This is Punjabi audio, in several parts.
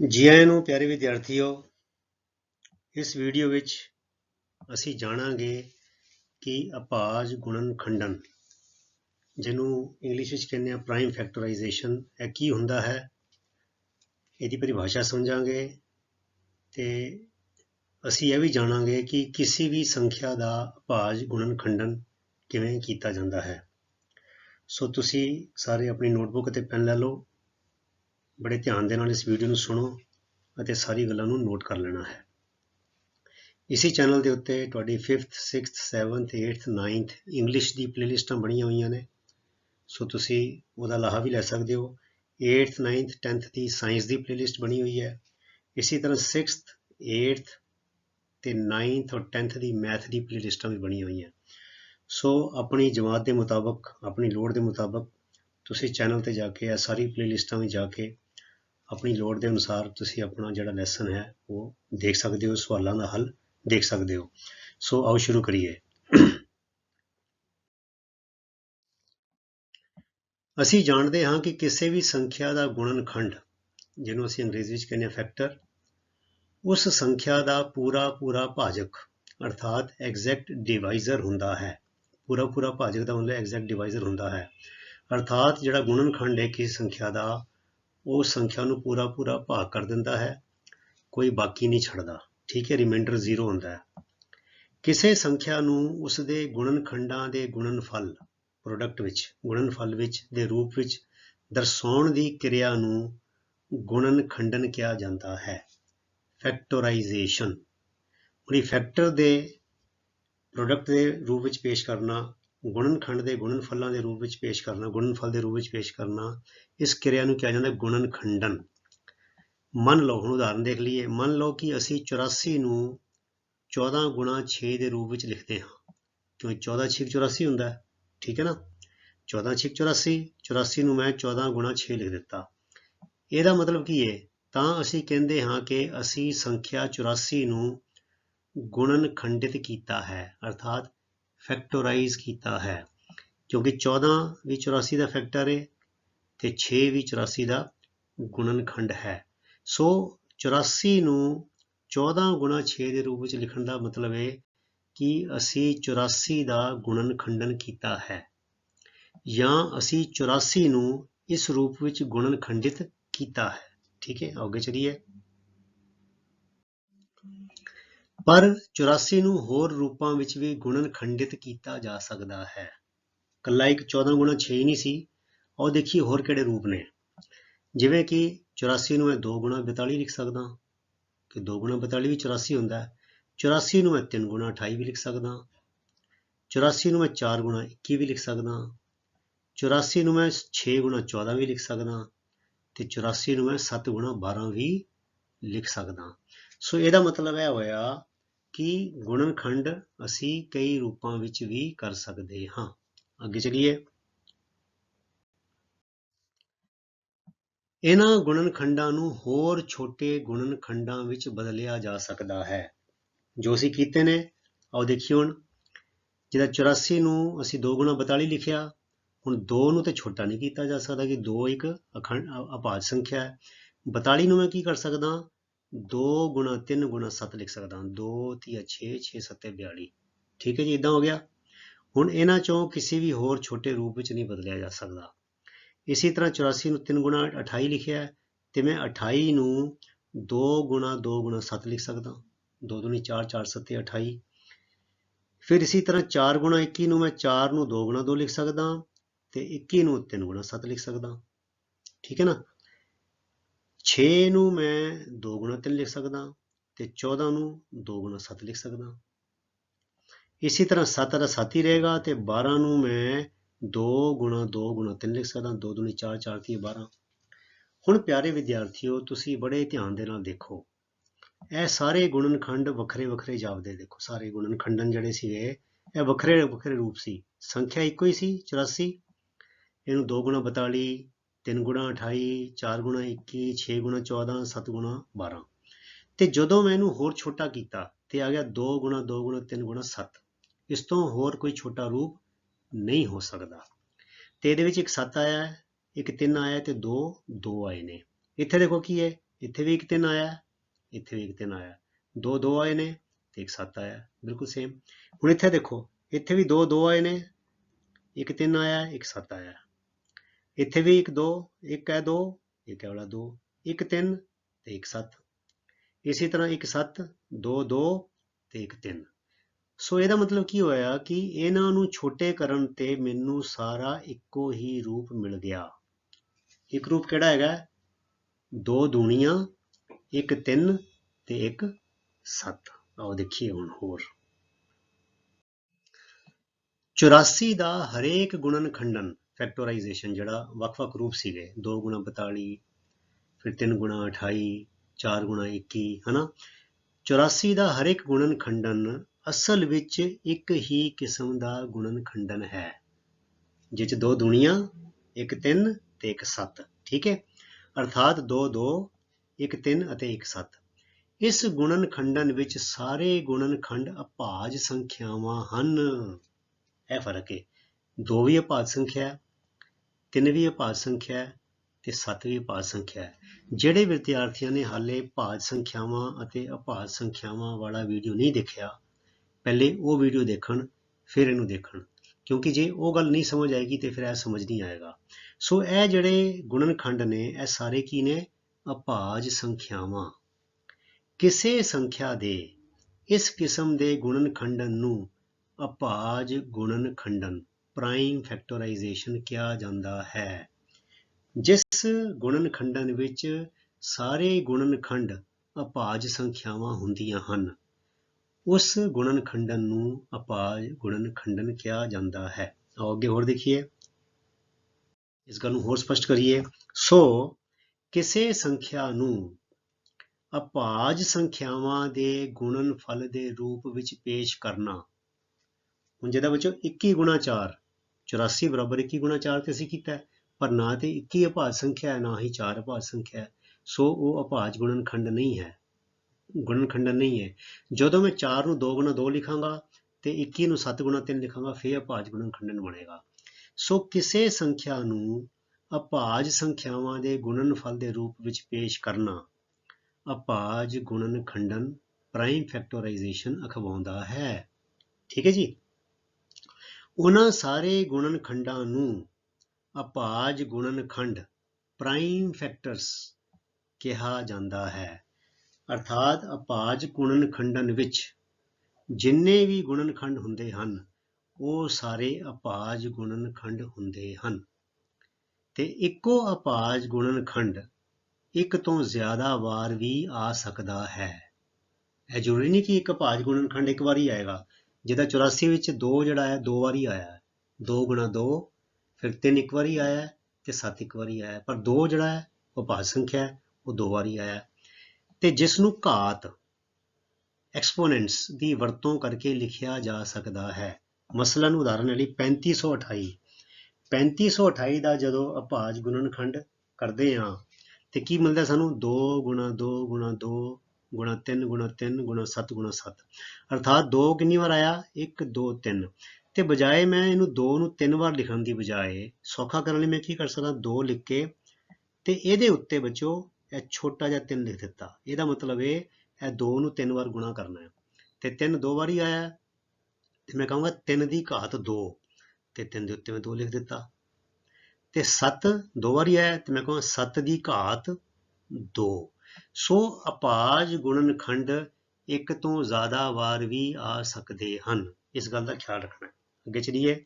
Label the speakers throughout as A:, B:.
A: ਜੀ ਆਇਆਂ ਨੂੰ, ਪਿਆਰੇ ਵਿਦਿਆਰਥੀਓ, ਇਸ ਵੀਡੀਓ ਵਿੱਚ ਅਸੀਂ ਜਾਣਾਂਗੇ ਕਿ ਅਭਾਜ ਗੁਣਨ ਖੰਡਨ, ਜਿਹਨੂੰ ਇੰਗਲਿਸ਼ ਵਿੱਚ ਕਹਿੰਦੇ ਆ ਪ੍ਰਾਈਮ ਫੈਕਟਰਾਈਜੇਸ਼ਨ ਇਹ ਕੀ ਹੁੰਦਾ ਹੈ? ਇਹਦੀ ਪਰਿਭਾਸ਼ਾ ਸਮਝਾਂਗੇ ਤੇ ਅਸੀਂ ਇਹ ਵੀ ਜਾਣਾਂਗੇ ਕਿ ਕਿਸੇ ਵੀ ਸੰਖਿਆ ਦਾ ਅਪਾਜ਼ ਗੁਣਨ ਖੰਡਨ ਕਿਵੇਂ ਕੀਤਾ ਜਾਂਦਾ ਹੈ। ਸੋ ਤੁਸੀਂ ਸਾਰੇ ਆਪਣੀ ਨੋਟਬੁੱਕ ਅਤੇ ਪੈਨ ਲੈ ਲਓ। ਬੜੇ ਧਿਆਨ ਦੇ ਨਾਲ ਇਸ ਵੀਡੀਓ ਨੂੰ ਸੁਣੋ ਅਤੇ ਸਾਰੀ ਗੱਲਾਂ ਨੂੰ ਨੋਟ ਕਰ ਲੈਣਾ ਹੈ। ਇਸੇ ਚੈਨਲ ਦੇ ਉੱਤੇ ਤੁਹਾਡੀ 5th 6th 7th 8th 9th English ਦੀ ਪਲੇਲਿਸਟਾਂ ਬਣੀਆਂ ਹੋਈਆਂ ਨੇ। ਸੋ ਤੁਸੀਂ ਉਹਦਾ ਲਾਹਾ ਵੀ ਲੈ ਸਕਦੇ ਹੋ। 8th 9th 10th ਦੀ ਸਾਇੰਸ ਦੀ ਪਲੇਲਿਸਟ ਬਣੀ ਹੋਈ ਹੈ। ਇਸੇ ਤਰ੍ਹਾਂ 6th 8th ਤੇ 9th ਔਰ 10th ਦੀ ਮੈਥ ਦੀ ਪਲੇਲਿਸਟਾਂ ਵੀ ਬਣੀਆਂ ਹੋਈਆਂ। ਸੋ ਆਪਣੀ ਜਮਾਤ ਦੇ ਮੁਤਾਬਕ, ਆਪਣੀ ਲੋੜ ਦੇ ਮੁਤਾਬਕ ਤੁਸੀਂ ਚੈਨਲ ਤੇ ਜਾ ਕੇ ਇਹ ਸਾਰੀ ਪਲੇਲਿਸਟਾਂ ਵਿੱਚ ਜਾ ਕੇ ਆਪਣੀ ਲੋੜ ਦੇ ਅਨੁਸਾਰ ਤੁਸੀਂ ਆਪਣਾ ਜਿਹੜਾ ਲੈਸਨ ਹੈ, ਉਹ ਦੇਖ ਸਕਦੇ ਹੋ, ਸਵਾਲਾਂ ਦਾ ਹੱਲ ਦੇਖ ਸਕਦੇ ਹੋ। ਸੋ ਆਓ ਸ਼ੁਰੂ ਕਰੀਏ। ਅਸੀਂ ਜਾਣਦੇ ਹਾਂ ਕਿ ਕਿਸੇ ਵੀ ਸੰਖਿਆ ਦਾ ਗੁਣਨਖੰਡ, ਜਿਹਨੂੰ ਅਸੀਂ ਅੰਗਰੇਜ਼ੀ ਵਿੱਚ ਕਹਿੰਦੇ ਹਾਂ ਫੈਕਟਰ ਉਸ ਸੰਖਿਆ ਦਾ ਪੂਰਾ ਪੂਰਾ ਭਾਜਕ, ਅਰਥਾਤ ਐਗਜ਼ੈਕਟ ਡਿਵਾਈਜ਼ਰ ਹੁੰਦਾ ਹੈ। ਪੂਰਾ ਪੂਰਾ ਭਾਜਕ ਦਾ ਮਤਲਬ ਐਗਜ਼ੈਕਟ ਡਿਵਾਈਜ਼ਰ ਹੁੰਦਾ ਹੈ। ਅਰਥਾਤ ਜਿਹੜਾ ਗੁਣਨਖੰਡ ਹੈ, ਕਿਸੇ ਸੰਖਿਆ ਦਾ ਉਹ ਸੰਖਿਆ ਨੂੰ ਪੂਰਾ ਪੂਰਾ ਭਾਗ ਕਰ ਦਿੰਦਾ ਹੈ, ਕੋਈ ਬਾਕੀ ਨਹੀਂ ਛੱਡਦਾ। ਠੀਕ ਹੈ ਰਿਮਾਈਂਡਰ ਜ਼ੀਰੋ ਹੁੰਦਾ ਹੈ। ਕਿਸੇ ਸੰਖਿਆ ਨੂੰ ਉਸ ਦੇ ਗੁਣਨਖੰਡਾਂ ਦੇ ਗੁਣਨਫਲ ਪ੍ਰੋਡਕਟ ਵਿੱਚ, ਗੁਣਨਫਲ ਵਿੱਚ ਦੇ ਰੂਪ ਵਿੱਚ ਦਰਸਾਉਣ ਦੀ ਕਿਰਿਆ ਨੂੰ ਗੁਣਨਖੰਡਨ ਕਿਹਾ ਜਾਂਦਾ ਹੈ। ਫੈਕਟੋਰਾਈਜ਼ੇਸ਼ਨ ਉਹਦੀ ਫੈਕਟਰ ਦੇ ਪ੍ਰੋਡਕਟ ਦੇ ਰੂਪ ਵਿੱਚ ਪੇਸ਼ ਕਰਨਾ ਗੁਣਨਖੰਡ ਦੇ ਗੁਣਨਫਲਾਂ ਦੇ ਰੂਪ ਵਿੱਚ ਪੇਸ਼ ਕਰਨਾ ਗੁਣਨਫਲ ਦੇ ਰੂਪ ਵਿੱਚ ਪੇਸ਼ ਕਰਨਾ, ਇਸ ਕਿਰਿਆ ਨੂੰ ਕਿਹਾ ਜਾਂਦਾ ਗੁਣਨਖੰਡਨ ਮੰਨ ਲਓ, ਹੁਣ ਉਦਾਹਰਨ ਦੇਖ ਲਈਏ। ਮੰਨ ਲਓ ਕਿ ਅਸੀਂ 84 ਨੂੰ 14 ਗੁਣਾ 6 ਦੇ ਰੂਪ ਵਿੱਚ ਲਿਖਦੇ ਹਾਂ। ਕਿਉਂਕਿ 14 6 84 ਹੁੰਦਾ ਹੈ। ਠੀਕ ਹੈ ਨਾ? 14 6 84 84 ਨੂੰ ਮੈਂ 14 ਗੁਣਾ 6 ਲਿਖ ਦਿੱਤਾ। ਇਹਦਾ ਮਤਲਬ ਕੀ ਹੈ? ਤਾਂ ਅਸੀਂ ਕਹਿੰਦੇ ਹਾਂ ਕਿ ਅਸੀਂ ਸੰਖਿਆ 84 ਨੂੰ ਗੁਣਨ ਖੰਡਿਤ ਕੀਤਾ ਹੈ। ਅਰਥਾਤ ਫੈਕਟੋਰਾਈਜ਼ ਕੀਤਾ ਹੈ। ਕਿਉਂਕਿ 14 ਵੀ 84 ਦਾ ਫੈਕਟਰ ਹੈ ਤੇ 6 ਵੀ 84 ਦਾ ਗੁਣਨਖੰਡ ਹੈ। ਸੋ 84 ਨੂੰ 14 ਗੁਣਾ 6 ਦੇ ਰੂਪ ਵਿੱਚ ਲਿਖਣ ਦਾ ਮਤਲਬ ਹੈ ਕਿ ਅਸੀਂ 84 ਦਾ ਗੁਣਨਖੰਡਨ ਕੀਤਾ ਹੈ। ਜਾਂ ਅਸੀਂ 84 ਨੂੰ ਇਸ ਰੂਪ ਵਿੱਚ ਗੁਣਨਖੰਡਿਤ ਕੀਤਾ ਹੈ। ਠੀਕ ਹੈ ਅੱਗੇ ਚਲੀਏ। ਪਰ 84 ਨੂੰ ਹੋਰ ਰੂਪਾਂ ਵਿੱਚ ਵੀ ਗੁਣਨ ਖੰਡਿਤ ਕੀਤਾ ਜਾ ਸਕਦਾ ਹੈ। ਕੱਲਾ ਇੱਕ 14 ਗੁਣਾ 6 ਨਹੀਂ ਸੀ ਉਹ ਦੇਖੀਏ ਹੋਰ ਕਿਹੜੇ ਰੂਪ ਨੇ। ਜਿਵੇਂ ਕਿ 84 ਨੂੰ ਮੈਂ 2 ਗੁਣਾ 42 ਲਿਖ ਸਕਦਾ ਕਿ 2 ਗੁਣਾ 42 ਵੀ 84 ਹੁੰਦਾ ਹੈ। 84 ਨੂੰ ਮੈਂ 3 ਗੁਣਾ 28 ਵੀ ਲਿਖ ਸਕਦਾ 84 ਨੂੰ ਮੈਂ 4 ਗੁਣਾ 21 ਵੀ ਲਿਖ ਸਕਦਾ 84 ਨੂੰ ਮੈਂ 6 ਗੁਣਾ 14 ਵੀ ਲਿਖ ਸਕਦਾ ਤੇ 84 ਨੂੰ ਮੈਂ 7 ਗੁਣਾ 12 ਵੀ ਲਿਖ ਸਕਦਾ ਸੋ ਇਹਦਾ ਮਤਲਬ ਇਹ ਹੋਇਆ ਕਿ ਗੁਣਨਖੰਡ ਅਸੀਂ ਕਈ ਰੂਪਾਂ ਵਿੱਚ ਵੀ ਕਰ ਸਕਦੇ ਹਾਂ। ਅੱਗੇ ਚਲੀਏ। ਇਹਨਾਂ ਗੁਣਨਖੰਡਾਂ ਨੂੰ ਹੋਰ ਛੋਟੇ ਗੁਣਨਖੰਡਾਂ ਵਿੱਚ ਬਦਲਿਆ ਜਾ ਸਕਦਾ ਹੈ। ਜੋ ਅਸੀਂ ਕੀਤੇ ਨੇ, ਆਓ ਦੇਖੀਏ ਹੁਣ। ਜਿਹਦਾ 84 ਨੂੰ ਅਸੀਂ 2 ਗੁਣਾ 42 ਲਿਖਿਆ, ਹੁਣ 2 ਨੂੰ ਤੇ ਛੋਟਾ ਨਹੀਂ ਕੀਤਾ ਜਾ ਸਕਦਾ ਕਿ 2 ਇੱਕ ਅਖੰਡ ਅਪਾਜ ਸੰਖਿਆ ਹੈ। 42 ਨੂੰ ਮੈਂ ਕੀ ਕਰ ਸਕਦਾ? 2 ਗੁਣਾ 3 ਗੁਣਾ 7 ਲਿਖ ਸਕਦਾ ਹਾਂ। 2 ਤੀਆ 6 6 7 42 ਠੀਕ ਹੈ ਜੀ ਇਦਾਂ ਹੋ ਗਿਆ। ਹੁਣ ਇਹਨਾਂ ਚੋਂ ਕਿਸੇ ਵੀ ਹੋਰ ਛੋਟੇ ਰੂਪ ਵਿੱਚ ਨਹੀਂ ਬਦਲਿਆ ਜਾ ਸਕਦਾ। ਇਸੇ ਤਰ੍ਹਾਂ 84 ਨੂੰ 3 ਗੁਣਾ 28 ਲਿਖਿਆ ਹੈ ਤੇ ਮੈਂ 28 ਨੂੰ 2 ਗੁਣਾ 2 ਗੁਣਾ 7 ਲਿਖ ਸਕਦਾ 2 ਦੂਣੀ 4 4 7 28 ਫਿਰ ਇਸੇ ਤਰ੍ਹਾਂ 4 ਗੁਣਾ 21 ਨੂੰ ਮੈਂ 4 ਨੂੰ 2 ਗੁਣਾ 2 ਲਿਖ ਸਕਦਾ ਤੇ 21 ਨੂੰ 3 ਗੁਣਾ 7 ਲਿਖ ਸਕਦਾ ਠੀਕ ਹੈ ਨਾ? 6 ਨੂੰ ਮੈਂ 2 ਗੁਣਾ 3 ਲਿਖ ਸਕਦਾ ਤੇ 14 ਨੂੰ 2 ਗੁਣਾ 7 ਲਿਖ ਸਕਦਾ। ਇਸੇ ਤਰ੍ਹਾਂ 7 ਦਾ 7 ਹੀ ਰਹੇਗਾ ਤੇ 12 ਨੂੰ ਮੈਂ 2 ਗੁਣਾ 2 ਗੁਣਾ 3 ਲਿਖ ਸਕਦਾ 2 ਦੂਣੀ 4 4 ਤੀਹ 12 ਹੁਣ ਪਿਆਰੇ ਵਿਦਿਆਰਥੀਓ, ਤੁਸੀਂ ਬੜੇ ਧਿਆਨ ਦੇ ਨਾਲ ਦੇਖੋ। ਇਹ ਸਾਰੇ ਗੁਣਨਖੰਡ ਵੱਖਰੇ ਵੱਖਰੇ ਜਾਪਦੇ ਦੇਖੋ। ਸਾਰੇ ਗੁਣਨਖੰਡਨ ਜਿਹੜੇ ਸੀਗੇ, ਇਹ ਵੱਖਰੇ ਵੱਖਰੇ ਰੂਪ ਸੀ। ਸੰਖਿਆ ਇੱਕੋ ਹੀ ਸੀ 84 ਇਹਨੂੰ 2 ਗੁਣਾ 42 3 ਗੁਣਾ 28 4 ਗੁਣਾ 21 6 ਗੁਣਾ 14 7 ਗੁਣਾ 12 ਤੇ ਜਦੋਂ ਮੈਂ ਇਹਨੂੰ ਹੋਰ ਛੋਟਾ ਕੀਤਾ ਤੇ ਆ ਗਿਆ 2 ਗੁਣਾ 2 ਗੁਣਾ 3 ਗੁਣਾ 7 ਇਸ ਤੋਂ ਹੋਰ ਕੋਈ ਛੋਟਾ ਰੂਪ ਨਹੀਂ ਹੋ ਸਕਦਾ। ਤੇ ਇਹਦੇ ਵਿੱਚ ਇੱਕ 7 ਆਇਆ ਹੈ ਇੱਕ 3 ਆਇਆ ਹੈ ਤੇ 2 2 ਆਏ ਨੇ। ਇੱਥੇ ਦੇਖੋ ਕੀ ਹੈ, ਇੱਥੇ ਵੀ ਇੱਕ 3 ਆਇਆ, ਇੱਥੇ ਵੀ ਇੱਕ 3 ਆਇਆ। ਹੈ। ਦੋ ਦੋ ਆਏ ਨੇ ਤੇ ਇੱਕ 7 ਆਇਆ, ਬਿਲਕੁਲ ਸੇਮ ਹੁਣ ਇੱਥੇ ਦੇਖੋ, ਇੱਥੇ ਵੀ ਦੋ ਦੋ ਆਏ ਨੇ, ਇੱਕ 3 ਆਇਆ, ਇੱਕ 7 ਆਇਆ। ਇੱਥੇ ਵੀ ਇੱਕ ਦੋ, ਇੱਕ ਹੈ ਦੋ, ਇੱਕ ਹੈ ਵਾਲਾ ਦੋ, ਇੱਕ 3 ਤੇ ਇੱਕ 7 ਇਸੇ ਤਰ੍ਹਾਂ ਇੱਕ 7 ਦੋ ਦੋ ਤੇ ਇੱਕ 3 ਸੋ ਇਹਦਾ ਮਤਲਬ ਕੀ ਹੋਇਆ ਕਿ ਇਹਨਾਂ ਨੂੰ ਛੋਟੇ ਕਰਨ ਤੇ ਮੈਨੂੰ ਸਾਰਾ ਇੱਕੋ ਹੀ ਰੂਪ ਮਿਲ ਗਿਆ। ਇੱਕ ਰੂਪ ਕਿਹੜਾ ਹੈਗਾ? ਦੋ ਦੂਣੀਆਂ, ਇੱਕ 3 ਤੇ ਇੱਕ 7 ਆਓ ਦੇਖੀਏ ਹੁਣ ਹੋਰ। 84 ਦਾ ਹਰੇਕ ਗੁਣਨ ਖੰਡਨ। ਫੈਕਟੋਰਾਈਜ਼ੇਸ਼ਨ ਜਿਹੜਾ ਵੱਖ-ਵੱਖ ਰੂਪ ਸੀਗੇ। 2 ਗੁਣਾ 42 ਫਿਰ 3 ਗੁਣਾ 28 4 ਗੁਣਾ 21 ਹਨਾ? 84 ਦਾ ਹਰੇਕ ਗੁਣਨ ਖੰਡਨ ਅਸਲ ਵਿੱਚ ਇੱਕ ਹੀ ਕਿਸਮ ਦਾ ਗੁਣਨ ਖੰਡਨ ਹੈ। ਜਿਸ 'ਚ ਦੋ ਦੁਨੀਆਂ, ਇੱਕ 3 ਤੇ ਇੱਕ 7 ਠੀਕ ਹੈ? ਅਰਥਾਤ 2 2 ਇੱਕ 3 ਅਤੇ ਇੱਕ 7 ਇਸ ਗੁਣਨ ਖੰਡਨ ਵਿੱਚ ਸਾਰੇ ਗੁਣਨ ਖੰਡ ਅਭਾਜ ਸੰਖਿਆਵਾਂ ਹਨ। ਇਹ ਫ਼ਰਕ ਹੈ। 2 ਵੀ ਅਭਾਜ ਸੰਖਿਆ ਤਿੰਨ ਵੀ ਅਭਾਜ ਸੰਖਿਆ ਹੈ ਤੇ 7 ਵੀ ਅਭਾਜ ਸੰਖਿਆ ਹੈ। ਜਿਹੜੇ ਵਿਦਿਆਰਥੀਆਂ ਨੇ ਹਾਲੇ ਭਾਜ ਸੰਖਿਆਵਾਂ ਅਤੇ ਅਭਾਜ ਸੰਖਿਆਵਾਂ ਵਾਲਾ ਵੀਡੀਓ ਨਹੀਂ ਦੇਖਿਆ, ਪਹਿਲੇ ਉਹ ਵੀਡੀਓ ਦੇਖਣ, ਫਿਰ ਇਹਨੂੰ ਦੇਖਣ। ਕਿਉਂਕਿ ਜੇ ਉਹ ਗੱਲ ਨਹੀਂ ਸਮਝ ਆਏਗੀ ਤੇ ਫਿਰ ਇਹ ਸਮਝ ਨਹੀਂ ਆਏਗਾ। ਸੋ ਇਹ ਜਿਹੜੇ ਗੁਣਨਖੰਡ ਨੇ, ਇਹ ਸਾਰੇ ਕੀ ਨੇ? ਅਭਾਜ ਸੰਖਿਆਵਾਂ। ਕਿਸੇ ਸੰਖਿਆ ਦੇ, ਇਸ ਕਿਸਮ ਦੇ ਗੁਣਨਖੰਡਨ ਨੂੰ ਅਭਾਜ ਗੁਣਨਖੰਡਨ ਪ੍ਰਾਈਮ ਫੈਕਟੋਰਾਈਜ਼ੇਸ਼ਨ ਕਿਹਾ ਜਾਂਦਾ ਹੈ। ਜਿਸ ਗੁਣਨਖੰਡਨ ਵਿੱਚ ਸਾਰੇ ਗੁਣਨਖੰਡ ਅਪਾਜ ਸੰਖਿਆਵਾਂ ਹੁੰਦੀਆਂ ਹਨ, ਉਸ ਗੁਣਨਖੰਡਨ ਨੂੰ ਅਭਾਜ ਗੁਣਨਖੰਡਨ ਕਿਹਾ ਜਾਂਦਾ ਹੈ। ਆਓ ਅੱਗੇ ਹੋਰ ਦੇਖੀਏ। ਇਸ ਗੱਲ ਨੂੰ ਹੋਰ ਸਪਸ਼ਟ ਕਰੀਏ। ਸੋ, ਕਿਸੇ ਸੰਖਿਆ ਨੂੰ ਅਪਾਜ ਸੰਖਿਆਵਾਂ ਦੇ ਗੁਣਨਫਲ ਦੇ ਰੂਪ ਵਿੱਚ ਪੇਸ਼ ਕਰਨਾ, ਹੁਣ ਜਿਹਦਾ ਬੱਚੋ 21 ਗੁਣਾ 4 84 ਬਰਾਬਰ 21 ਗੁਣਾ 4 ਤੇ ਅਸੀਂ ਕੀਤਾ ਪਰ ਨਾ ਤੇ 21 ਅਭਾਜ ਸੰਖਿਆ ਹੈ, ਨਾ ਹੀ 4 ਅਭਾਜ ਸੰਖਿਆ ਹੈ। ਸੋ ਉਹ ਅਭਾਜ ਗੁਣਨਖੰਡ ਨਹੀਂ ਹੈ। ਗੁਣਨਖੰਡਨ ਨਹੀਂ ਹੈ। ਜਦੋਂ ਮੈਂ 4 ਨੂੰ 2 ਗੁਣਾ 2 ਲਿਖਾਂਗਾ ਤੇ 21 ਨੂੰ 7 ਗੁਣਾ 3 ਲਿਖਾਂਗਾ, ਫਿਰ ਅਭਾਜ ਗੁਣਨਖੰਡਨ ਬਣੇਗਾ। ਸੋ ਕਿਸੇ ਸੰਖਿਆ ਨੂੰ ਅਭਾਜ ਸੰਖਿਆਵਾਂ ਦੇ ਗੁਣਨਫਲ ਦੇ ਰੂਪ ਵਿੱਚ ਪੇਸ਼ ਕਰਨਾ ਅਭਾਜ ਗੁਣਨਖੰਡਨ ਪ੍ਰਾਈਮ ਫੈਕਟੋਰਾਈਜ਼ੇਸ਼ਨ ਅਖਵਾਉਂਦਾ ਹੈ। ਠੀਕ ਹੈ ਜੀ? ਉਹਨਾਂ ਸਾਰੇ ਗੁਣਨ ਖੰਡਾਂ ਨੂੰ ਅਪਾਜ ਗੁਣਨ ਖੰਡ ਪ੍ਰਾਈਮ ਫੈਕਟਰਸ ਕਿਹਾ ਜਾਂਦਾ ਹੈ। ਅਰਥਾਤ ਅਪਾਜ ਗੁਣਨ ਖੰਡਨ ਵਿੱਚ ਜਿੰਨੇ ਵੀ ਗੁਣਨਖੰਡ ਹੁੰਦੇ ਹਨ, ਉਹ ਸਾਰੇ ਅਪਾਜ ਗੁਣਨ ਖੰਡ ਹੁੰਦੇ ਹਨ। ਤੇ ਇੱਕੋ ਅਪਾਜ ਗੁਣਨ ਖੰਡ ਇੱਕ ਤੋਂ ਜ਼ਿਆਦਾ ਵਾਰ ਵੀ ਆ ਸਕਦਾ ਹੈ। ਇਹ ਜ਼ਰੂਰੀ ਨਹੀਂ ਕਿ ਇੱਕ ਅਪਾਜ ਗੁਣਨ ਖੰਡ ਇੱਕ ਵਾਰ ਹੀ ਆਏਗਾ। ਜਿਹਦਾ 84 ਵਿੱਚ 2 ਜਿਹੜਾ ਹੈ, ਦੋ ਵਾਰੀ ਆਇਆ ਹੈ। 2 ਗੁਣਾ 2 ਫਿਰ 3 ਇੱਕ ਵਾਰੀ ਆਇਆ ਹੈ ਤੇ 7 ਇੱਕ ਵਾਰੀ ਆਇਆ ਪਰ 2 ਜਿਹੜਾ ਹੈ, ਉਹ ਭਾਜ ਸੰਖਿਆ ਹੈ, ਉਹ ਦੋ ਵਾਰੀ ਆਇਆ ਹੈ। ਤੇ ਜਿਸ ਨੂੰ ਘਾਤ, ਐਕਸਪੋਨੈਂਟਸ ਦੀ ਵਰਤੋਂ ਕਰਕੇ ਲਿਖਿਆ ਜਾ ਸਕਦਾ ਹੈ। ਮਸਲਨ ਉਦਾਹਰਨ ਲਈ 3528 3528 ਦਾ ਜਦੋਂ ਅਭਾਜ ਗੁਣਨਖੰਡ ਕਰਦੇ ਹਾਂ, ਤੇ ਕੀ ਮਿਲਦਾ ਸਾਨੂੰ? 2 ਗੁਣਾ 2 ਗੁਣਾ 2 ਗੁਣਾ 3 ਗੁਣਾ 3 ਗੁਣਾ 7 ਗੁਣਾ 7 ਅਰਥਾਤ 2 ਕਿੰਨੀ ਵਾਰ ਆਇਆ? 1 2 3 ਤੇ ਬਜਾਏ ਮੈਂ ਇਹਨੂੰ 2 ਨੂੰ 3 ਵਾਰ ਲਿਖਣ ਦੀ ਬਜਾਏ ਸੌਖਾ ਕਰਨ ਲਈ ਮੈਂ ਕੀ ਕਰ ਸਕਦਾ? 2 ਲਿਖ ਕੇ ਤੇ ਇਹਦੇ ਉੱਤੇ ਬੱਚੋ ਇਹ ਛੋਟਾ ਜਿਹਾ 3 ਲਿਖ ਦਿੱਤਾ। ਇਹਦਾ ਮਤਲਬ ਇਹ ਇਹ 2 ਨੂੰ 3 ਵਾਰ ਗੁਣਾ ਕਰਨਾ ਹੈ। ਤੇ 3 ਦੋ ਵਾਰੀ ਆਇਆ ਹੈ, ਤੇ ਮੈਂ ਕਹਾਂਗਾ 3 ਦੀ ਘਾਤ 2 ਤੇ 3 ਦੇ ਉੱਤੇ ਮੈਂ 2 ਲਿਖ ਦਿੱਤਾ। ਤੇ 7 ਦੋ ਵਾਰੀ ਆਇਆ ਤੇ ਮੈਂ ਕਹਾਂਗਾ 7 ਦੀ ਘਾਤ 2 ਸੋ ਅਪਾਜ ਗੁਣਨ ਖੰਡ ਇੱਕ ਤੋਂ ਜ਼ਿਆਦਾ ਵਾਰ ਵੀ ਆ ਸਕਦੇ ਹਨ। ਇਸ ਗੱਲ ਦਾ ਖਿਆਲ ਰੱਖਣਾ। ਅੱਗੇ ਚਲੀਏ।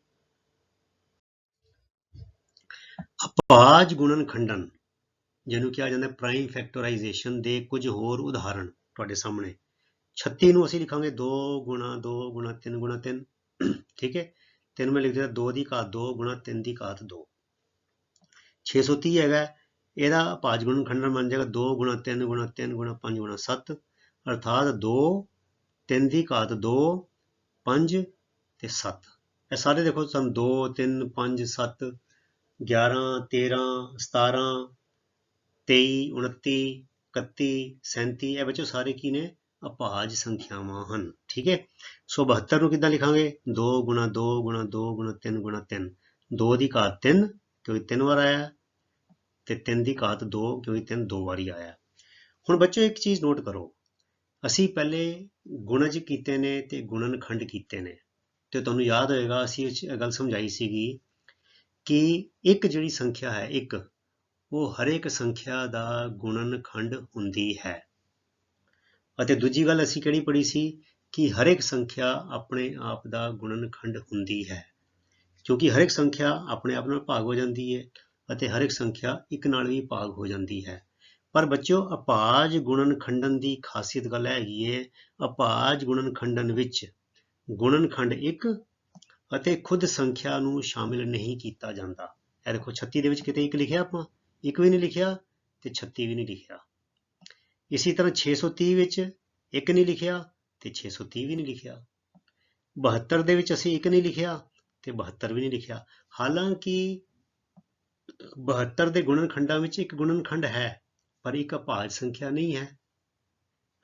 A: ਅਪਾਜ ਗੁਣਨ ਖੰਡਨ ਜਿਹਨੂੰ ਕਿਹਾ ਜਾਂਦਾ ਪ੍ਰਾਈਮ ਫੈਕਟੋਰਾਈਜ਼ੇਸ਼ਨ ਦੇ ਕੁਝ ਹੋਰ ਉਦਾਹਰਣ ਤੁਹਾਡੇ ਸਾਹਮਣੇ। 36 ਨੂੰ ਅਸੀਂ ਲਿਖਾਂਗੇ 2 ਗੁਣਾ 2 ਗੁਣਾ 3 ਗੁਣਾ 3 ਠੀਕ ਹੈ? ਤਿੰਨ ਮੈਂ ਲਿਖ ਦਿੱਤਾ 2 ਦੀ ਘਾਤ 2 ਗੁਣਾ 3 ਦੀ ਘਾਤ 2 630 ਹੈਗਾ। ਇਹਦਾ ਭਾਜ ਗੁਣ ਖੰਡਨ ਬਣ ਜਾਏਗਾ 2 ਗੁਣਾ 3 ਗੁਣਾ 3 ਗੁਣਾ 5 ਗੁਣਾ 7 ਅਰਥਾਤ 2 3 ਦੀ ਘਾਤ 2 5 ਤੇ 7 ਇਹ ਸਾਰੇ ਦੇਖੋ ਸਾਨੂੰ 2 3 5 7 11 13 17 23 29 31 37 ਇਹ ਬੱਚੋ ਸਾਰੇ ਕੀ ਨੇ? ਅਪਾਜ ਸੰਖਿਆਵਾਂ ਹਨ। ਠੀਕ ਹੈ? ਸੋ 72 ਨੂੰ ਕਿੱਦਾਂ ਲਿਖਾਂਗੇ? 2 ਗੁਣਾ 2 ਗੁਣਾ 2 ਗੁਣਾ 3 ਗੁਣਾ 3 2 ਦੀ ਘਾਤ 3 ਕਿਉਂਕਿ 3 ਵਾਰ ਆਇਆ। ਤੇ 3 ਦੀ ਘਾਤ 2 ਕਿਉਂਕਿ 3 ਦੋ ਵਾਰੀ ਆਇਆ। ਹੁਣ ਬੱਚੋ, ਇੱਕ ਚੀਜ਼ ਨੋਟ ਕਰੋ। ਅਸੀਂ ਪਹਿਲੇ ਗੁਣਜ ਕੀਤੇ ਨੇ ਤੇ ਗੁਣਨਖੰਡ ਕੀਤੇ ਨੇ। ਤੇ ਤੁਹਾਨੂੰ ਯਾਦ ਹੋਏਗਾ, ਅਸੀਂ ਇਹ ਇਹ ਗੱਲ ਸਮਝਾਈ ਸੀਗੀ ਕਿ ਇੱਕ ਜਿਹੜੀ ਸੰਖਿਆ ਹੈ, ਇੱਕ, ਉਹ ਹਰੇਕ ਸੰਖਿਆ ਦਾ ਗੁਣਨਖੰਡ ਹੁੰਦੀ ਹੈ। ਅਤੇ ਦੂਜੀ ਗੱਲ ਅਸੀਂ ਕਿਹੜੀ ਪੜ੍ਹੀ ਸੀ? ਕਿ ਹਰੇਕ ਸੰਖਿਆ ਆਪਣੇ ਆਪ ਦਾ ਗੁਣਨਖੰਡ ਹੁੰਦੀ ਹੈ। ਕਿਉਂਕਿ ਹਰੇਕ ਸੰਖਿਆ ਆਪਣੇ ਆਪ ਨਾਲ ਭਾਗ ਹੋ ਜਾਂਦੀ ਹੈ। ਅਤੇ ਹਰ ਇੱਕ ਸੰਖਿਆ ਇੱਕ ਨਾਲ ਵੀ ਭਾਗ ਹੋ ਜਾਂਦੀ ਹੈ। ਪਰ ਬੱਚਿਓ, ਅਪਾਜ ਗੁਣਨ ਖੰਡਨ ਦੀ ਖਾਸੀਅਤ ਗੱਲ ਹੈਗੀ ਹੈ ਅਪਾਜ ਗੁਣਨ ਖੰਡਨ ਵਿੱਚ ਗੁਣਨ ਖੰਡ ਇੱਕ ਅਤੇ ਖੁਦ ਸੰਖਿਆ ਨੂੰ ਸ਼ਾਮਿਲ ਨਹੀਂ ਕੀਤਾ ਜਾਂਦਾ। ਇਹ ਦੇਖੋ 36 ਦੇ ਵਿੱਚ ਕਿਤੇ ਇੱਕ ਲਿਖਿਆ ਆਪਾਂ, ਇੱਕ ਵੀ ਨਹੀਂ ਲਿਖਿਆ ਤੇ 36 ਵੀ ਨਹੀਂ ਲਿਖਿਆ। ਇਸੇ ਤਰ੍ਹਾਂ 630 ਵਿੱਚ ਇੱਕ ਨਹੀਂ ਲਿਖਿਆ ਤੇ 630 ਵੀ ਨਹੀਂ ਲਿਖਿਆ। 72 ਦੇ ਵਿੱਚ ਅਸੀਂ ਇੱਕ ਨਹੀਂ ਲਿਖਿਆ ਤੇ 72 ਵੀ ਨਹੀਂ ਲਿਖਿਆ। ਹਾਲਾਂਕਿ 72 ਦੇ ਗੁਣਨਖੰਡਾਂ ਵਿੱਚ ਇੱਕ ਗੁਣਨਖੰਡ ਹੈ, ਪਰ ਇੱਕ ਅਭਾਜ ਸੰਖਿਆ ਨਹੀਂ ਹੈ।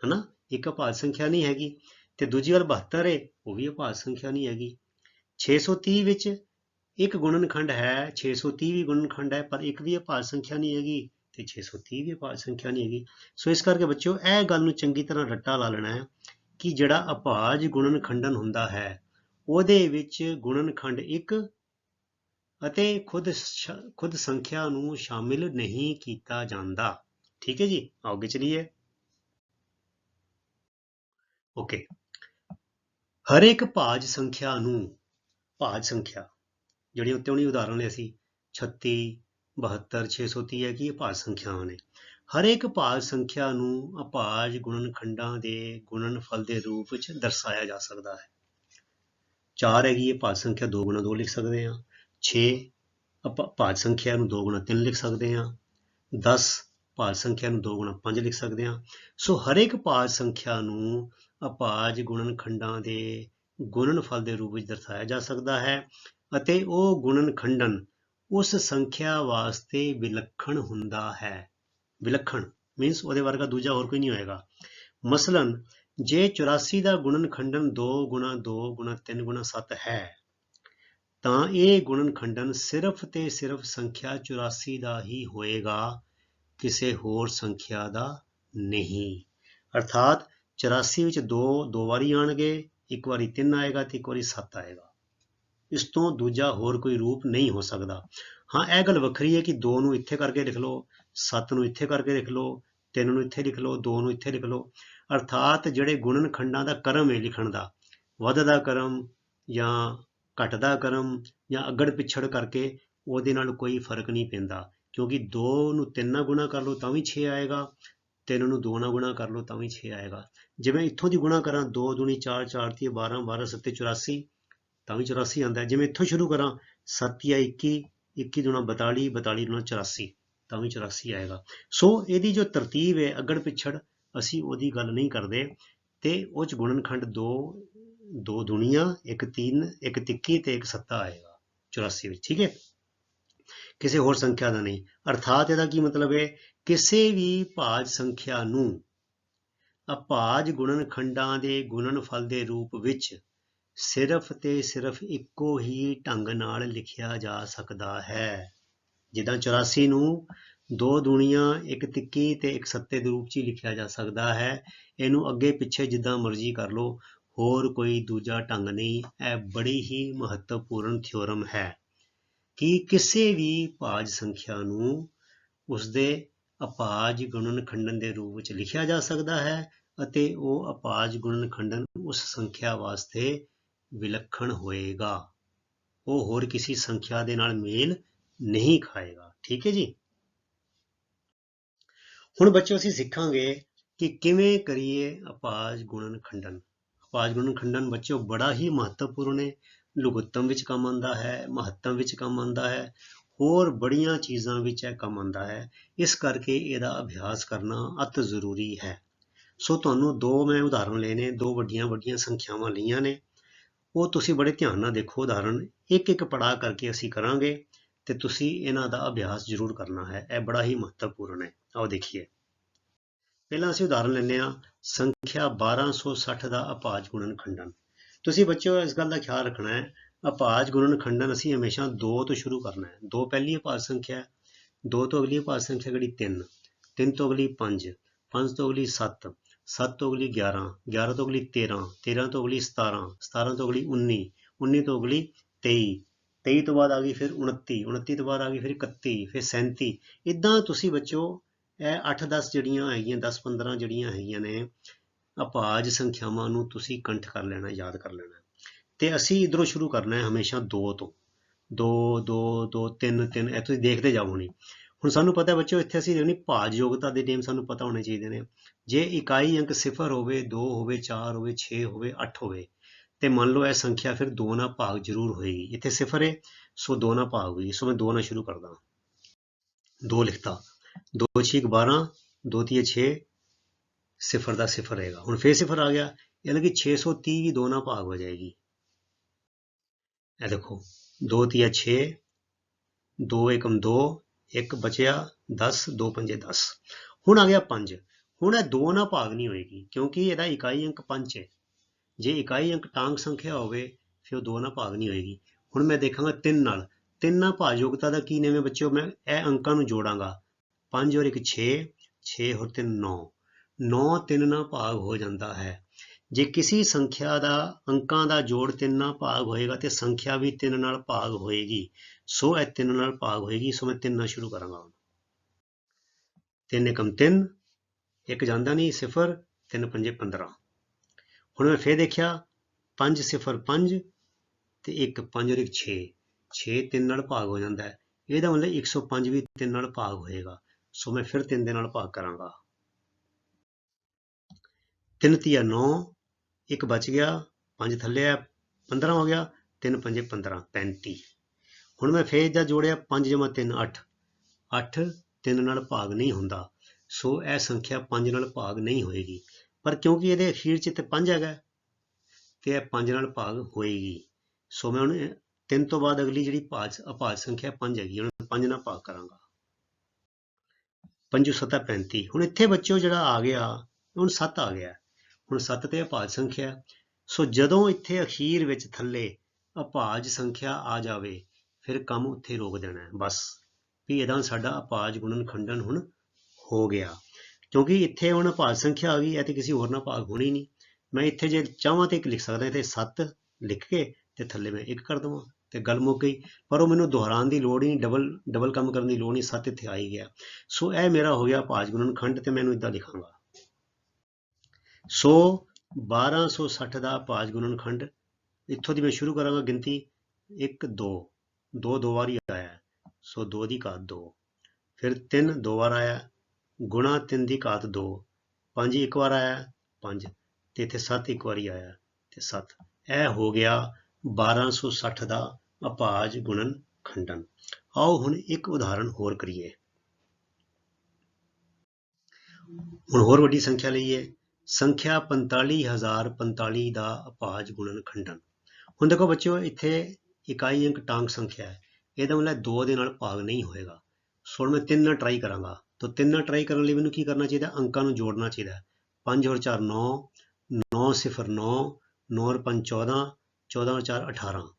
A: ਹਨਾ? ਇੱਕ ਅਭਾਜ ਸੰਖਿਆ ਨਹੀਂ ਹੈਗੀ ਤੇ ਦੂਜੀ ਗੱਲ 72 ਹੈ ਉਹ ਵੀ ਅਭਾਜ ਸੰਖਿਆ ਨਹੀਂ ਹੈਗੀ। 630 ਵਿੱਚ ਇੱਕ ਗੁਣਨਖੰਡ ਹੈ 630 ਵੀ ਗੁਣਨਖੰਡ ਹੈ, ਪਰ ਇੱਕ ਵੀ ਅਭਾਜ ਸੰਖਿਆ ਨਹੀਂ ਹੈਗੀ ਤੇ 630 ਵੀ ਅਭਾਜ ਸੰਖਿਆ ਨਹੀਂ ਹੈਗੀ। ਸੋ ਇਸ ਕਰਕੇ ਬੱਚਿਓ, ਇਹ ਗੱਲ ਨੂੰ ਚੰਗੀ ਤਰ੍ਹਾਂ ਰੱਟਾ ਲਾ ਲੈਣਾ ਹੈ ਕਿ ਜਿਹੜਾ ਅਭਾਜ ਗੁਣਨਖੰਡਨ ਹੁੰਦਾ ਹੈ, ਉਹਦੇ ਵਿੱਚ ਗੁਣਨਖੰਡ ਇੱਕ ਅਤੇ ਖੁਦ ਸ਼- ਖੁਦ ਸੰਖਿਆ ਨੂੰ ਸ਼ਾਮਿਲ ਨਹੀਂ ਕੀਤਾ ਜਾਂਦਾ। ਠੀਕ ਹੈ ਜੀ? ਆਓ ਅੱਗੇ ਚਲੀਏ। ਓਕੇ ਹਰੇਕ ਭਾਜ ਸੰਖਿਆ ਨੂੰ, ਭਾਜ ਸੰਖਿਆ ਜਿਹੜੀ ਉੱਤੇ ਉਹਨੀ ਉਦਾਹਰਣ ਲਈ ਅਸੀਂ 36 72 630 ਹੈ ਕਿ ਇਹ ਭਾਜ ਸੰਖਿਆਵਾਂ ਨੇ। ਹਰੇਕ ਭਾਜ ਸੰਖਿਆ ਨੂੰ ਅਭਾਜ ਗੁਣਨਖੰਡਾਂ ਦੇ ਗੁਣਨਫਲ ਦੇ ਰੂਪ ਵਿੱਚ ਦਰਸਾਇਆ ਜਾ ਸਕਦਾ ਹੈ। ਚਾਰ ਹੈਗੀ ਇਹ ਭਾਜ ਸੰਖਿਆ 2 ਗੁਣਾ 2 ਲਿਖ ਸਕਦੇ ਹਾਂ। 6 ਆਪਾਂ ਭਾਜ ਸੰਖਿਆ ਨੂੰ 2 ਗੁਣਾ 3 ਲਿਖ ਸਕਦੇ ਹਾਂ। 10 ਭਾਜ ਸੰਖਿਆ ਨੂੰ 2 ਗੁਣਾ 5 ਲਿਖ ਸਕਦੇ ਹਾਂ। ਸੋ ਹਰੇਕ ਭਾਜ ਸੰਖਿਆ ਨੂੰ ਅਭਾਜ ਗੁਣਨਖੰਡਾਂ ਦੇ ਗੁਣਨਫਲ ਦੇ ਰੂਪ ਵਿੱਚ ਦਰਸਾਇਆ ਜਾ ਸਕਦਾ ਹੈ ਅਤੇ ਉਹ ਗੁਣਨਖੰਡਨ ਉਸ ਸੰਖਿਆ ਵਾਸਤੇ ਵਿਲੱਖਣ ਹੁੰਦਾ ਹੈ। ਵਿਲੱਖਣ ਮੀਨਸ ਉਹਦੇ ਵਰਗਾ ਦੂਜਾ ਹੋਰ ਕੋਈ ਨਹੀਂ ਹੋਏਗਾ। ਮਸਲਨ, ਜੇ 84 ਦਾ ਗੁਣਨਖੰਡਨ 2 ਗੁਣਾ 2 ਗੁਣਾ 3 ਗੁਣਾ 7 ਹੈ ਤਾਂ ਇਹ ਗੁਣਨ ਖੰਡਨ ਸਿਰਫ ਤੇ ਸਿਰਫ ਸੰਖਿਆ 84 ਦਾ ਹੀ ਹੋਏਗਾ, ਕਿਸੇ ਹੋਰ ਸੰਖਿਆ ਦਾ ਨਹੀਂ। ਅਰਥਾਤ 84 ਵਿੱਚ ਦੋ ਦੋ ਵਾਰੀ ਆਣਗੇ, ਇੱਕ ਵਾਰੀ 3 ਆਏਗਾ ਤੇ ਇੱਕ ਵਾਰੀ 7 ਆਏਗਾ। ਇਸ ਤੋਂ ਦੂਜਾ ਹੋਰ ਕੋਈ ਰੂਪ ਨਹੀਂ ਹੋ ਸਕਦਾ। ਹਾਂ, ਇਹ ਗੱਲ ਵੱਖਰੀ ਹੈ ਕਿ 2 ਨੂੰ ਇੱਥੇ ਕਰਕੇ ਲਿਖ ਲਓ 7 ਨੂੰ ਇੱਥੇ ਕਰਕੇ ਲਿਖ ਲਓ 3 ਨੂੰ ਇੱਥੇ ਲਿਖ ਲਓ 2 ਨੂੰ ਇੱਥੇ ਲਿਖ ਲਓ। ਅਰਥਾਤ ਜਿਹੜੇ ਗੁਣਨ ਖੰਡਾਂ ਦਾ ਕਰਮ ਹੈ ਲਿਖਣ ਦਾ ਵੱਧਦਾ ਕਰਮ ਜਾਂ ਘਟਦਾ ਕਰਮ ਜਾਂ ਅੱਗੜ ਪਿੱਛੜ ਕਰਕੇ ਉਹਦੇ ਨਾਲ ਕੋਈ ਫ਼ਰਕ ਨਹੀਂ ਪੈਂਦਾ। ਕਿਉਂਕਿ 2 ਨੂੰ 3 ਨਾਲ ਗੁਣਾ ਕਰ ਲਓ ਤਾਂ ਵੀ 6 ਆਏਗਾ 3 ਨੂੰ 2 ਨਾਲ ਗੁਣਾ ਕਰ ਲਓ ਤਾਂ ਵੀ 6 ਆਏਗਾ। ਜਿਵੇਂ ਇੱਥੋਂ ਦੀ ਗੁਣਾ ਕਰਾਂ 2 ਦੂਣੀ 4 4 ਤੀਹ 12 12 7 84 ਤਾਂ ਵੀ 84 ਆਉਂਦਾ। ਜਿਵੇਂ ਇੱਥੋਂ ਸ਼ੁਰੂ ਕਰਾਂ 7 ਜਾਂ 21 21 ਦੁਣਾ 42 42 ਦੁਣਾ 84 ਤਾਂ ਵੀ 84 ਆਏਗਾ। ਸੋ ਇਹਦੀ ਜੋ ਤਰਤੀਬ ਹੈ, ਅੱਗੜ ਪਿੱਛੜ, ਅਸੀਂ ਉਹਦੀ ਗੱਲ ਨਹੀਂ ਕਰਦੇ। ਤੇ ਉਹ ਚ ਗੁਣਨਖੰਡ 2 ਦੋ ਦੁਨੀਆਂ, ਇੱਕ ਤਿੰਨ, ਇੱਕ ਤਿੱਕੀ ਤੇ ਇੱਕ ਸੱਤਾ ਆਏਗਾ 84 ਵਿੱਚ, ਠੀਕ ਹੈ? ਕਿਸੇ ਹੋਰ ਸੰਖਿਆ ਦਾ ਨਹੀਂ। ਅਰਥਾਤ ਇਹਦਾ ਕੀ ਮਤਲਬ ਹੈ? ਕਿਸੇ ਵੀ ਭਾਜ ਸੰਖਿਆ ਨੂੰ ਗੁਣਨ ਗੁਣਨਖੰਡਾਂ ਦੇ ਗੁਣਨਫਲ ਦੇ ਰੂਪ ਵਿੱਚ ਸਿਰਫ ਤੇ ਸਿਰਫ ਇੱਕੋ ਹੀ ਢੰਗ ਨਾਲ ਲਿਖਿਆ ਜਾ ਸਕਦਾ ਹੈ। ਜਿੱਦਾਂ 84 ਨੂੰ ਦੋ ਦੁਨੀਆਂ, ਇੱਕ ਤਿੱਕੀ ਤੇ ਇੱਕ ਸੱਤੇ ਦੇ ਰੂਪ 'ਚ ਹੀ ਲਿਖਿਆ ਜਾ ਸਕਦਾ ਹੈ, ਇਹਨੂੰ ਅੱਗੇ ਪਿੱਛੇ ਜਿੱਦਾਂ ਮਰਜ਼ੀ ਕਰ ਲਓ। ਹੋਰ ਕੋਈ ਦੂਜਾ ਢੰਗ ਨਹੀਂ, ਇਹ ਬੜੀ ਹੀ ਮਹੱਤਵਪੂਰਨ ਥਿਉਰਮ ਹੈ ਕਿ ਕਿਸੇ ਵੀ ਭਾਜ ਸੰਖਿਆ ਨੂੰ ਉਸਦੇ ਅਪਾਜ ਗੁਣਨ ਖੰਡਨ ਦੇ ਰੂਪ ਵਿੱਚ ਲਿਖਿਆ ਜਾ ਸਕਦਾ ਹੈ ਅਤੇ ਉਹ ਅਪਾਜ ਗੁਣਨ ਖੰਡਨ ਉਸ ਸੰਖਿਆ ਵਾਸਤੇ ਵਿਲੱਖਣ ਹੋਏਗਾ। ਉਹ ਹੋਰ ਕਿਸੇ ਸੰਖਿਆ ਦੇ ਨਾਲ ਮੇਲ ਨਹੀਂ ਖਾਏਗਾ। ਠੀਕ ਹੈ ਜੀ? ਹੁਣ ਬੱਚਿਓ, ਅਸੀਂ ਸਿੱਖਾਂਗੇ ਕਿ ਕਿਵੇਂ ਕਰੀਏ ਅਪਾਜ ਗੁਣਨ ਖੰਡਨ। ਗੁਣਨਖੰਡਨ ਗੁਣ ਖੰਡਨ ਬੱਚਿਓ ਬੜਾ ਹੀ ਮਹੱਤਵਪੂਰਨ ਹੈ ਲੁਗਤਮ ਵਿੱਚ ਕੰਮ ਆਉਂਦਾ ਹੈ, ਮਹੱਤਮ ਵਿੱਚ ਕੰਮ ਆਉਂਦਾ ਹੈ, ਹੋਰ ਬੜੀਆਂ ਚੀਜ਼ਾਂ ਵਿੱਚ ਇਹ ਕੰਮ ਆਉਂਦਾ ਹੈ। ਇਸ ਕਰਕੇ ਇਹਦਾ ਅਭਿਆਸ ਕਰਨਾ ਅਤ ਜ਼ਰੂਰੀ ਹੈ। ਸੋ ਤੁਹਾਨੂੰ ਦੋ ਮੈਂ ਉਦਾਹਰਣ ਲਏ ਨੇ, ਦੋ ਵੱਡੀਆਂ ਵੱਡੀਆਂ ਸੰਖਿਆਵਾਂ ਲਈਆਂ ਨੇ। ਉਹ ਤੁਸੀਂ ਬੜੇ ਧਿਆਨ ਨਾਲ ਦੇਖੋ ਉਦਾਹਰਣ। ਇੱਕ ਇੱਕ ਪੜਾਅ ਕਰਕੇ ਅਸੀਂ ਕਰਾਂਗੇ ਤੇ ਤੁਸੀਂ ਇਹਨਾਂ ਦਾ ਅਭਿਆਸ ਜ਼ਰੂਰ ਕਰਨਾ ਹੈ। ਇਹ ਬੜਾ ਹੀ ਮਹੱਤਵਪੂਰਨ ਹੈ। ਆਓ ਦੇਖੀਏ। ਪਹਿਲਾਂ ਅਸੀਂ ਉਦਾਹਰਣ ਲੈਂਦੇ ਹਾਂ। ਸੰਖਿਆ 1260 ਦਾ ਅਪਾਜ ਗੁਣਨ ਖੰਡਨ। ਤੁਸੀਂ ਬੱਚਿਓ, ਇਸ ਗੱਲ ਦਾ ਖਿਆਲ ਰੱਖਣਾ ਹੈ, ਅਪਾਜ ਗੁਣਨ ਖੰਡਨ ਅਸੀਂ ਹਮੇਸ਼ਾ 2 ਤੋਂ ਸ਼ੁਰੂ ਕਰਨਾ ਹੈ। 2 ਪਹਿਲੀ ਅਪਾਜ ਸੰਖਿਆ ਹੈ 2 ਤੋਂ ਅਗਲੀ ਅਪਾਜ ਸੰਖਿਆ ਕਿਹੜੀ? 3 3 ਤੋਂ ਅਗਲੀ 5 5 ਤੋਂ ਅਗਲੀ 7 7 ਤੋਂ ਅਗਲੀ 11 11 ਤੋਂ ਅਗਲੀ 13 13 ਤੋਂ ਅਗਲੀ 17 17 ਤੋਂ ਅਗਲੀ 19 19 ਤੋਂ ਅਗਲੀ 23 23 ਤੋਂ ਬਾਅਦ ਆ ਗਈ ਫਿਰ 29 29 ਤੋਂ ਬਾਅਦ ਆ ਗਈ ਫਿਰ 31 ਫਿਰ 37 ਇਦਾਂ ਤੁਸੀਂ ਬੱਚੋ ਇਹ 8 10 ਜਿਹੜੀਆਂ ਹੈਗੀਆਂ 10 15 ਜਿਹੜੀਆਂ ਹੈਗੀਆਂ ਨੇ ਅਪਾਜ ਸੰਖਿਆਵਾਂ ਨੂੰ ਤੁਸੀਂ ਕੰਠ ਕਰ ਲੈਣਾ, ਯਾਦ ਕਰ ਲੈਣਾ। ਤੇ ਅਸੀਂ ਇਧਰੋਂ ਸ਼ੁਰੂ ਕਰਨਾ ਹੈ ਹਮੇਸ਼ਾ 2 ਤੋਂ। 2 2 2 3 3 ਇਹ ਤੁਸੀਂ ਦੇਖਦੇ ਜਾਓ ਨਹੀਂ ਹੁਣ ਸਾਨੂੰ ਪਤਾ ਹੈ ਬੱਚੋ ਇੱਥੇ ਅਸੀਂ ਦੇਖਣੀ ਭਾਜ ਯੋਗਤਾ ਦੇ ਨੇਮ ਸਾਨੂੰ ਪਤਾ ਹੋਣੇ ਚਾਹੀਦੇ ਨੇ। ਜੇ ਇਕਾਈ ਅੰਕ 0 ਹੋਵੇ 2 ਹੋਵੇ 4 ਹੋਵੇ 6 ਹੋਵੇ 8 ਹੋਵੇ, ਤੇ ਮੰਨ ਲਓ ਇਹ ਸੰਖਿਆ ਫਿਰ 2 ਨਾਲ ਭਾਗ ਜ਼ਰੂਰ ਹੋਏਗੀ। ਇੱਥੇ 0 ਹੈ, ਸੋ 2 ਨਾਲ ਭਾਗ ਹੋਈ ਸੋ ਮੈਂ 2 ਨਾਲ ਸ਼ੁਰੂ ਕਰਦਾ 2 ਲਿਖਤਾ। 2 6 12 2 3 6 0 ਦਾ ਸਿਫਰ ਰਹੇਗਾ। ਹੁਣ ਫੇਰ ਸਿਫਰ ਆ ਗਿਆ। ਯਾਨੀ ਕਿ 630 ਵੀ 2 ਨਾਲ ਭਾਗ ਹੋ ਜਾਏਗੀ। ਇਹ ਦੇਖੋ 2 ਤੀਆ 6 2 ਏਕਮ 2 ਇੱਕ ਬਚਿਆ 10 2 ਪੰਜੇ 10 ਹੁਣ ਆ ਗਿਆ 5 ਹੁਣ ਇਹ 2 ਨਾਲ ਭਾਗ ਨਹੀਂ ਹੋਏਗੀ, ਕਿਉਂਕਿ ਇਹਦਾ ਇਕਾਈ ਅੰਕ 5 ਹੈ। ਜੇ ਇਕਾਈ ਅੰਕ ਟਾਂਗ ਸੰਖਿਆ ਹੋਵੇ, ਫਿਰ ਉਹ 2 ਨਾਲ ਭਾਗ ਨਹੀਂ ਹੋਏਗੀ। ਹੁਣ ਮੈਂ ਦੇਖਾਂਗਾ 3 ਨਾਲ। 3 ਨਾਲ ਭਾਜਯੋਗਤਾ ਦਾ ਕੀ ਨੇਮ ਹੈ ਬੱਚਿਓ, ਮੈਂ ਇਹ ਅੰਕਾਂ ਨੂੰ ਜੋੜਾਂਗਾ। 5 ਔਰ 1 6 6 ਹੋਰ 3 9 9 3 ਨਾਲ ਭਾਗ ਹੋ ਜਾਂਦਾ ਹੈ। ਜੇ ਕਿਸੇ ਸੰਖਿਆ ਦਾ ਅੰਕਾਂ ਦਾ ਜੋੜ 3 ਨਾਲ ਭਾਗ ਹੋਏਗਾ ਤੇ ਸੰਖਿਆ ਵੀ 3 ਨਾਲ ਭਾਗ ਹੋਏਗੀ। ਸੋ ਇਹ 3 ਨਾਲ ਭਾਗ ਹੋਏਗੀ, ਸੋ ਮੈਂ 3 ਨਾਲ ਸ਼ੁਰੂ ਕਰਾਂਗਾ 3 ਏਕਮ 3 ਇੱਕ ਜਾਂਦਾ ਨਹੀਂ 0 3 ਪੰਜੇ 15 ਹੁਣ ਮੈਂ ਫੇਰ ਦੇਖਿਆ 5 ਸਿਫਰ 5 ਤੇ 1 5 ਔਰ 1 6 6 3 ਨਾਲ ਭਾਗ ਹੋ ਜਾਂਦਾ ਹੈ। ਇਹਦਾ ਮਤਲਬ 105 ਵੀ 3 ਨਾਲ ਭਾਗ ਹੋਏਗਾ। ਸੋ ਮੈਂ ਫਿਰ 3 ਦੇ ਨਾਲ ਭਾਗ ਕਰਾਂਗਾ। 3 ਤੀਆ 9 ਇੱਕ ਬਚ ਗਿਆ 5 ਥੱਲੇ ਆ 15 ਹੋ ਗਿਆ 3 ਪੰਜੇ 15 35 ਹੁਣ ਮੈਂ ਫੇਰ ਦਾ ਜੋੜਿਆ 5 ਜਮਾ 3 8 8 3 ਨਾਲ ਭਾਗ ਨਹੀਂ ਹੁੰਦਾ, ਸੋ ਇਹ ਸੰਖਿਆ 5 ਨਾਲ ਭਾਗ ਨਹੀਂ ਹੋਏਗੀ। ਪਰ ਕਿਉਂਕਿ ਇਹਦੇ ਅਖੀਰ 'ਚ ਤੇ 5 ਹੈਗਾ, ਤੇ ਇਹ 5 ਨਾਲ ਭਾਗ ਹੋਏਗੀ। ਸੋ ਮੈਂ ਹੁਣ 3 ਤੋਂ ਬਾਅਦ ਅਗਲੀ ਜਿਹੜੀ ਭਾਜ ਅਭਾਜ ਸੰਖਿਆ 5 ਹੈਗੀ ਹੁਣ 5 ਨਾਲ ਭਾਗ ਕਰਾਂਗਾ। 5 7 35 ਹੁਣ ਇੱਥੇ ਬੱਚਿਓ ਜਿਹੜਾ ਆ ਗਿਆ, ਹੁਣ 7 ਆ ਗਿਆ। ਹੁਣ 7 ਤੇ ਅਭਾਜ ਸੰਖਿਆ। ਸੋ ਜਦੋਂ ਇੱਥੇ ਅਖੀਰ ਵਿੱਚ ਥੱਲੇ ਅਭਾਜ ਸੰਖਿਆ ਆ ਜਾਵੇ, ਫਿਰ ਕੰਮ ਉੱਥੇ ਰੋਕ ਦੇਣਾ ਹੈ। ਬਸ ਵੀ ਇਹਦਾ ਸਾਡਾ ਅਪਾਜ ਗੁਣਨ ਖੰਡਨ ਹੁਣ ਹੋ ਗਿਆ। ਕਿਉਂਕਿ ਇੱਥੇ ਹੁਣ ਅਪਾਜ ਸੰਖਿਆ ਆ ਗਈ ਹੈ ਤੇ ਕਿਸੇ ਹੋਰ ਨਾਲ ਭਾਗ ਹੋਣੀ ਨਹੀਂ। ਮੈਂ ਇੱਥੇ ਜੇ ਚਾਹਾਂ ਤੇ ਇੱਕ ਲਿਖ ਸਕਦਾ, ਇੱਥੇ 7 ਲਿਖ ਕੇ ਤੇ ਥੱਲੇ ਮੈਂ ਇੱਕ ਕਰ ਦਵਾਂ। ਤੇ ਗੱਲ ਮੁੱਕ ਗਈ, ਪਰ ਉਹ ਮੈਨੂੰ ਦੁਹਰਾਉਣ ਦੀ ਲੋੜ ਹੀ ਨਹੀਂ ਡਬਲ ਡਬਲ ਕੰਮ ਕਰਨ ਦੀ ਲੋੜ ਨਹੀਂ, ਸੱਤ ਇੱਥੇ ਆ ਹੀ ਗਿਆ। ਸੋ ਇਹ ਮੇਰਾ ਹੋ ਗਿਆ ਅਪਾਜ ਗੁਣਨ ਖੰਡ ਤੇ ਮੈਨੂੰ ਇਦਾਂ ਲਿਖਾਂਗਾ ਸੋ 1260 ਦਾ ਅਪਾਜ ਗੁਣਨ ਖੰਡ। ਇੱਥੋਂ ਦੀ ਮੈਂ ਸ਼ੁਰੂ ਕਰਾਂਗਾ ਗਿਣਤੀ। 1 2 2 ਦੋ ਵਾਰੀ ਆਇਆ। ਸੋ 2 ਦੀ ਘਾਤ 2 ਫਿਰ 3 ਦੋ ਵਾਰ ਆਇਆ। ਗੁਣਾ 3 ਦੀ ਘਾਤ 2 5 ਇੱਕ ਵਾਰ ਆਇਆ। 5 ਤੇ ਇੱਥੇ 7 ਇੱਕ ਵਾਰੀ ਆਇਆ। ਤੇ 7 ਇਹ ਹੋ ਗਿਆ 1260 ਦਾ ਅਪਾਜ ਗੁਣਨ ਖੰਡਨ। ਆਓ ਹੁਣ ਇੱਕ ਉਦਾਹਰਣ ਹੋਰ ਕਰੀਏ। ਹੁਣ ਹੋਰ ਵੱਡੀ ਸੰਖਿਆ ਲਈਏ। ਸੰਖਿਆ 45045 ਦਾ ਅਪਾਜ ਗੁਣਨ ਖੰਡਨ। ਹੁਣ ਦੇਖੋ ਬੱਚਿਓ, ਇੱਥੇ ਇਕਾਈ ਅੰਕ ਟਾਂਗ ਸੰਖਿਆ ਹੈ। ਇਹਦਾ ਮਤਲਬ 2 ਦੇ ਨਾਲ ਭਾਗ ਨਹੀਂ ਹੋਏਗਾ। ਸੋ ਹੁਣ ਮੈਂ 3 ਨਾਲ ਟਰਾਈ ਕਰਾਂਗਾ। ਤਾਂ 3 ਨਾਲ ਟਰਾਈ ਕਰਨ ਲਈ ਮੈਨੂੰ ਕੀ ਕਰਨਾ ਚਾਹੀਦਾ? ਅੰਕਾਂ ਨੂੰ ਜੋੜਨਾ ਚਾਹੀਦਾ 5 ਔਰ 4 9 9 0 9 9 ਔਰ 5 14 14 ਔਰ 4 18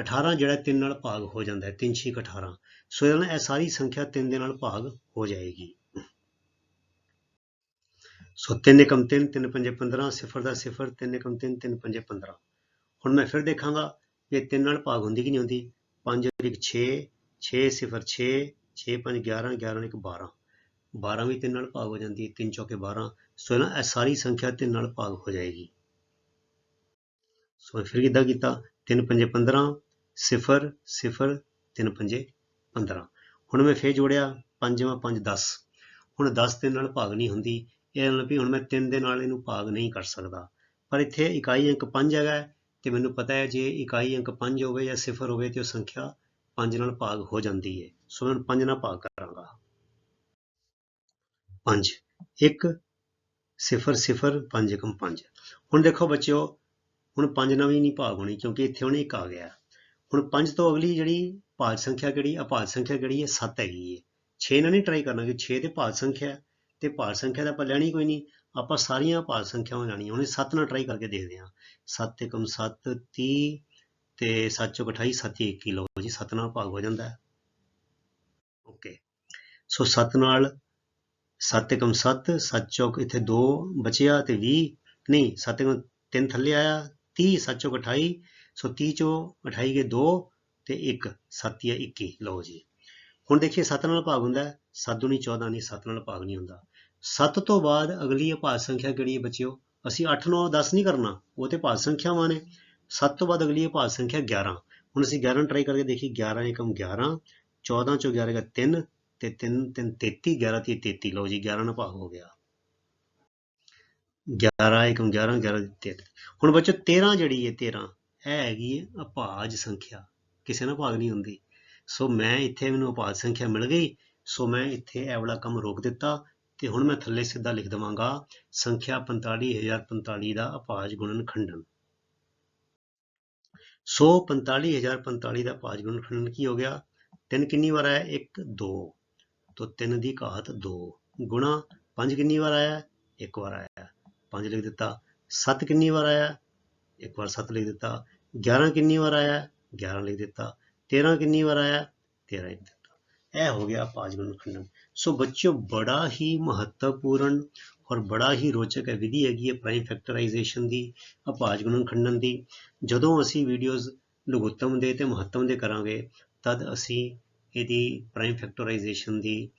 A: 18 ਜਿਹੜਾ 3 ਨਾਲ ਭਾਗ ਹੋ ਜਾਂਦਾ ਹੈ 3 6 18 ਸੋ ਇਹਦਾ ਇਹ ਸਾਰੀ ਸੰਖਿਆ 3 ਦੇ ਨਾਲ ਭਾਗ ਹੋ ਜਾਏਗੀ। ਸੋ 3 ਏਕਮ 3 3 ਪੰਜੇ 15 ਸਿਫਰ ਦਾ ਸਿਫਰ 3 ਏਕਮ 3 3 ਪੰਜੇ 15 ਹੁਣ ਮੈਂ ਫਿਰ ਦੇਖਾਂਗਾ ਕਿ ਇਹ 3 ਨਾਲ ਭਾਗ ਹੁੰਦੀ ਕਿ ਨਹੀਂ ਹੁੰਦੀ 5 ਔਰ 1 6 6 0 6 6 5 11 11 1 12 12 ਵੀ 3 ਨਾਲ ਭਾਗ ਹੋ ਜਾਂਦੀ ਹੈ 3 ਚੌਕੇ 12 ਸੋ ਨਾ ਇਹ ਸਾਰੀ ਸੰਖਿਆ 3 ਨਾਲ ਭਾਗ ਹੋ ਜਾਏਗੀ। ਸੋ ਫਿਰ ਕਿੱਦਾਂ ਕੀਤਾ? 3 ਪੰਜੇ 15 0 0 3 ਪੰਜੇ 15 ਹੁਣ ਮੈਂ ਫੇਰ ਜੋੜਿਆ 5 5 10 ਹੁਣ 10 3 ਨਾਲ ਭਾਗ ਨਹੀਂ ਹੁੰਦੀ। ਇਹ ਨਾਲ ਵੀ ਹੁਣ ਮੈਂ 3 ਦੇ ਨਾਲ ਇਹਨੂੰ ਭਾਗ ਨਹੀਂ ਕਰ ਸਕਦਾ। ਪਰ ਇੱਥੇ ਇਕਾਈ ਅੰਕ 5 ਹੈਗਾ ਹੈ ਤੇ ਮੈਨੂੰ ਪਤਾ ਹੈ ਜੇ ਇਕਾਈ ਅੰਕ 5 ਹੋਵੇ ਜਾਂ ਸਿਫਰ ਹੋਵੇ ਤੇ ਉਹ ਸੰਖਿਆ 5 ਨਾਲ ਭਾਗ ਹੋ ਜਾਂਦੀ ਹੈ। ਸੋ ਮੈਂ 5 ਨਾਲ ਭਾਗ ਕਰਾਂਗਾ। 5 1 0 0 5 ਏਕਮ 5 ਹੁਣ ਦੇਖੋ ਬੱਚਿਓ, ਹੁਣ 5 ਨਾਲ ਵੀ ਨਹੀਂ ਭਾਗ ਹੋਣੀ ਕਿਉਂਕਿ ਇੱਥੇ ਹੁਣ ਇੱਕ ਆ ਗਿਆ। ਹੁਣ 5 ਤੋਂ ਅਗਲੀ ਜਿਹੜੀ ਭਾਜ ਸੰਖਿਆ ਕਿਹੜੀ ਅਭਾਜ ਸੰਖਿਆ ਕਿਹੜੀ ਹੈ 7 ਹੈਗੀ ਹੈ 6 ਨਾਲ ਨਹੀਂ ਟਰਾਈ ਕਰਨਾ ਕਿ 6 ਤੇ ਭਾਜ ਸੰਖਿਆ ਤੇ ਭਾਜ ਸੰਖਿਆ ਦਾ ਆਪਾਂ ਲੈਣੀ ਕੋਈ ਨਹੀਂ। ਆਪਾਂ ਸਾਰੀਆਂ ਭਾਜ ਸੰਖਿਆਵਾਂ ਲੈਣੀਆਂ। ਹੁਣ 7 ਨਾਲ ਟਰਾਈ ਕਰਕੇ ਦੇਖਦੇ ਹਾਂ। 7 ਏਕਮ 7 30 ਤੇ 7 ਚੌਕ 28 7 21 ਲਓ ਜੀ 7 ਨਾਲ ਭਾਗ ਹੋ ਜਾਂਦਾ ਹੈ। ਓਕੇ ਸੋ 7 ਨਾਲ 7 ਏਕਮ 7 7 ਚੌਕ ਇੱਥੇ 2 ਬਚਿਆ ਤੇ 20 ਨਹੀਂ 7 ਏਕਮ 3 ਥੱਲੇ ਆਇਆ 30 7 ਚੌਕ 28 ਸੋ 30 ਚੋਂ 28 ਗਏ 2 ਤੇ 1 7 ਜਾਂ 21 ਲਓ ਜੀ। ਹੁਣ ਦੇਖੀਏ 7 ਨਾਲ ਭਾਗ ਹੁੰਦਾ 7 ਦੁਨੀ 14 ਨਹੀਂ 7 ਨਾਲ ਭਾਗ ਨਹੀਂ ਹੁੰਦਾ। 7 ਤੋਂ ਬਾਅਦ ਅਗਲੀ ਅਭਾਜ ਸੰਖਿਆ ਕਿਹੜੀ ਹੈ ਬੱਚਿਓ? ਅਸੀਂ 8 9 10 ਨਹੀਂ ਕਰਨਾ। ਉਹ ਤੇ ਭਾਜ ਸੰਖਿਆਵਾਂ ਨੇ। 7 ਤੋਂ ਬਾਅਦ ਅਗਲੀ ਭਾਜ ਸੰਖਿਆ 11 ਹੁਣ ਅਸੀਂ 11 ਟਰਾਈ ਕਰਕੇ ਦੇਖੀ 11 ਏਕਮ 11 14 ਚੋਂ 11 ਦਾ 3 ਤੇ 3 3 33 11 ਤੇ 33 ਲਓ ਜੀ 11 ਨਾਲ ਭਾਗ ਹੋ ਗਿਆ। 11 ਏਕਮ 11 11 ਤੇ 33 ਹੁਣ ਬੱਚੋ 13 ਜਿਹੜੀ ਹੈ 13 ਇਹ ਹੈਗੀ ਹੈ ਅਭਾਜ ਸੰਖਿਆ, ਕਿਸੇ ਨਾਲ ਭਾਗ ਨਹੀਂ ਹੁੰਦੀ। ਸੋ ਮੈਂ ਇੱਥੇ ਮੈਨੂੰ ਅਭਾਜ ਸੰਖਿਆ ਮਿਲ ਗਈ, ਸੋ ਮੈਂ ਇੱਥੇ ਇਹ ਵਾਲਾ ਕੰਮ ਰੋਕ ਦਿੱਤਾ ਤੇ ਹੁਣ ਮੈਂ ਥੱਲੇ ਸਿੱਧਾ ਲਿਖ ਦਵਾਂਗਾ, ਸੰਖਿਆ 45045 ਦਾ ਅਭਾਜ ਗੁਣਨ ਖੰਡਨ। ਸੋ 45045 ਦਾ ਅਭਾਜ ਗੁਣਨ ਖੰਡਨ ਕੀ ਹੋ ਗਿਆ? 3 ਕਿੰਨੀ ਵਾਰ ਆਇਆ? 1 2 ਤੋ 3 ਦੀ ਘਾਤ 2 ਗੁਣਾ 5 ਕਿੰਨੀ ਵਾਰ ਆਇਆ? ਇੱਕ ਵਾਰ ਆਇਆ। 5 ਲਿਖ ਦਿੱਤਾ। 7 ਕਿੰਨੀ ਵਾਰ ਆਇਆ? ਇੱਕ ਵਾਰ 7 ਲਿਖ ਦਿੱਤਾ। 11 ਕਿੰਨੀ ਵਾਰ ਆਇਆ? 11 ਲਿਖ ਦਿੱਤਾ। 13 ਕਿੰਨੀ ਵਾਰ ਆਇਆ? 13 ਲਿਖ ਦਿੱਤਾ। ਇਹ ਹੋ ਗਿਆ ਅਭਾਜ ਗੁਣਨ ਖੰਡਨ। ਸੋ ਬੱਚਿਓ, ਬੜਾ ਹੀ ਮਹੱਤਵਪੂਰਨ ਔਰ ਬੜਾ ਹੀ ਰੋਚਕ ਹੈ ਵਿਧੀ ਹੈਗੀ ਹੈ ਪ੍ਰਾਈਮ ਫੈਕਟਰਾਈਜ਼ੇਸ਼ਨ ਦੀ ਅਪਾਜ ਗੁਣਨ ਖੰਡਨ ਦੀ। ਜਦੋਂ ਅਸੀਂ ਵੀਡੀਓਜ਼ ਲਘੁੱਤਮ ਦੇ ਤੇ ਮਹੱਤਮ ਦੇ ਕਰਾਂਗੇ, ਤਦ ਅਸੀਂ ਇਹਦੀ ਪ੍ਰਾਈਮ ਫੈਕਟਰਾਈਜ਼ੇਸ਼ਨ ਦੀ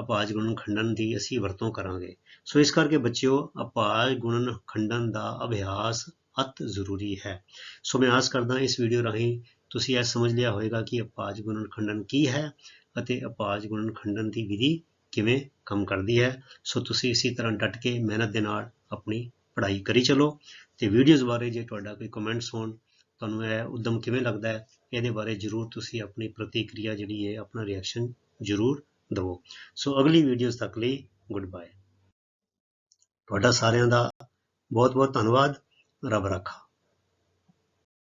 A: ਅਪਾਜ ਗੁਣਨ ਖੰਡਨ ਦੀ ਅਸੀਂ ਵਰਤੋਂ ਕਰਾਂਗੇ। ਸੋ ਇਸ ਕਰਕੇ ਬੱਚਿਓ ਅਪਾਜ ਗੁਣਨ ਖੰਡਨ ਦਾ ਅਭਿਆਸ ਅਤ ਜ਼ਰੂਰੀ ਹੈ। ਸੋ ਮੈਂ ਆਸ ਕਰਦਾ ਇਸ ਵੀਡੀਓ ਰਾਹੀਂ ਤੁਸੀਂ ਇਹ ਸਮਝ ਲਿਆ ਹੋਵੇਗਾ ਕਿ ਅਪਾਜ ਗੁਣਨ ਖੰਡਨ ਕੀ ਹੈ ਅਤੇ ਅਪਾਜ ਗੁਣਨ ਖੰਡਨ ਦੀ ਵਿਧੀ ਕਿਵੇਂ ਕੰਮ ਕਰਦੀ ਹੈ। ਸੋ ਤੁਸੀਂ ਇਸੇ ਤਰ੍ਹਾਂ ਡਟ ਕੇ ਮਿਹਨਤ ਦੇ ਨਾਲ ਆਪਣੀ ਪੜ੍ਹਾਈ ਕਰੀ ਚਲੋ ਤੇ ਵੀਡੀਓਜ਼ ਬਾਰੇ ਜੇ ਤੁਹਾਡਾ ਕੋਈ ਕਮੈਂਟਸ ਹੋਣ, ਤੁਹਾਨੂੰ ਇਹ ਉਦਮ ਕਿਵੇਂ ਲੱਗਦਾ ਹੈ, ਇਹਦੇ ਬਾਰੇ ਜਰੂਰ ਤੁਸੀਂ ਆਪਣੀ ਪ੍ਰਤੀਕਿਰਿਆ ਜਿਹੜੀ ਹੈ, ਆਪਣਾ ਰਿਐਕਸ਼ਨ ਜਰੂਰ ਦਿਵੋ। ਸੋ ਅਗਲੀ ਵੀਡੀਓਜ਼ ਤੱਕ ਲਈ ਗੁੱਡ ਬਾਏ ਤੁਹਾਡਾ ਸਾਰਿਆਂ ਦਾ ਬਹੁਤ ਬਹੁਤ ਧੰਨਵਾਦ। ਰੱਬ ਰੱਖਾ।